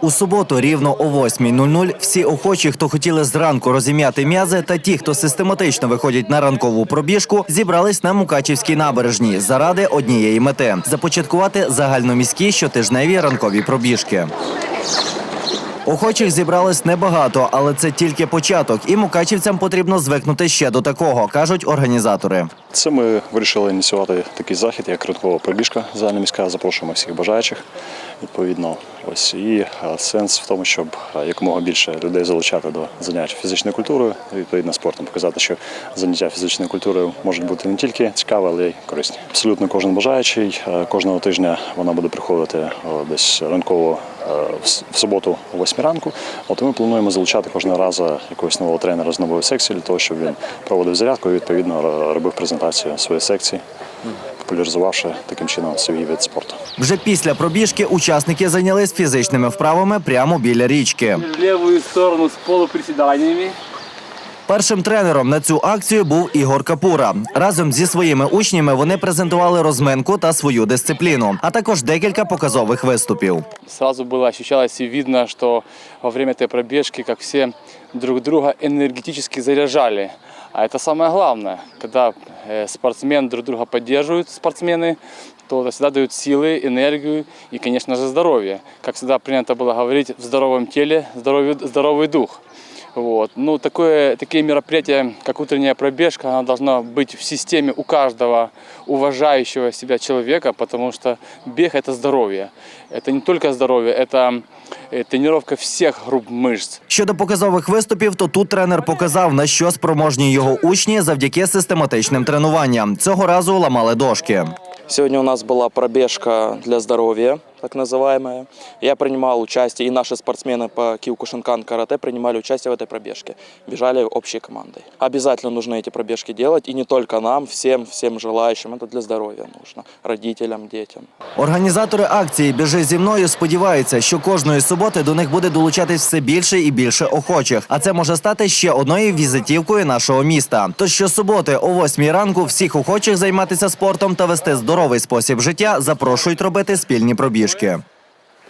У суботу рівно о 8.00 всі охочі, хто хотіли зранку розім'яти м'язи, та ті, хто систематично виходять на ранкову пробіжку, зібрались на Мукачівській набережній заради однієї мети започаткувати загальноміські щотижневі ранкові пробіжки. Охочих зібралось небагато, але це тільки початок, і мукачівцям потрібно звикнути ще до такого, кажуть організатори. Це ми вирішили ініціювати такий захід, як ранкова пробіжка загальноміська. Запрошуємо всіх бажаючих. Відповідно, ось і е, сенс в тому, щоб е, якомога більше людей залучати до занять фізичною культурою, відповідно спортом, показати, що заняття фізичною культурою можуть бути не тільки цікаві, але й корисні. Абсолютно кожен бажаючий е, кожного тижня вона буде приходити десь ранково в суботу о 8 ранку. От ми плануємо залучати кожного разу якогось нового тренера з нової секції для того, щоб він проводив зарядку і відповідно робив презентацію своєї секції, популяризувавши таким чином свій вид спорту. Вже після пробіжки учасники зайнялись фізичними вправами прямо біля річки. в сторону з полуприседаниями. Першим тренером на цю акцію був Ігор Капура. Разом зі своїми учнями вони презентували розминку та свою дисципліну, а також декілька показових виступів. Сразу было ощущалось и видно, что во время этой пробежки, как все друг друга энергетически заряжали. А это самое главное, когда э, спортсмен друг друга поддерживают, спортсмены, то это всегда дают силы, энергию и, конечно же, здоровье. Как всегда принято было говорить, в здоровом теле здоровый, здоровый дух. Вот. Ну, такое, такие мероприятия, как утренняя пробежка, она должна быть в системе у каждого уважающего себя человека, потому что бег – это здоровье. Это не только здоровье, это э, тренировка всех групп мышц. Щодо показових виступів, то тут тренер показав, на що спроможні його учні завдяки систематичним тренуванням. Цього разу ламали дошки. Сегодня у нас была пробежка для здоровья, так называемая. Я принимал участие, и наши спортсмены по Киокушинкан карате принимали участие в этой пробежке. Бежали общей командой. Обязательно нужно эти пробежки делать, и не только нам, всем, всем желающим. Это для здоровья нужно, родителям, детям. Організатори акції Біжи зі мною сподіваються, що кожної суботи до них буде долучатись все більше і більше охочих. А це може стати ще одною візитівкою нашого міста. Тож щосуботи о 8 ранку всіх охочих займатися спортом та вести здоровий спосіб життя запрошують робити спільні пробіжки. доріжки.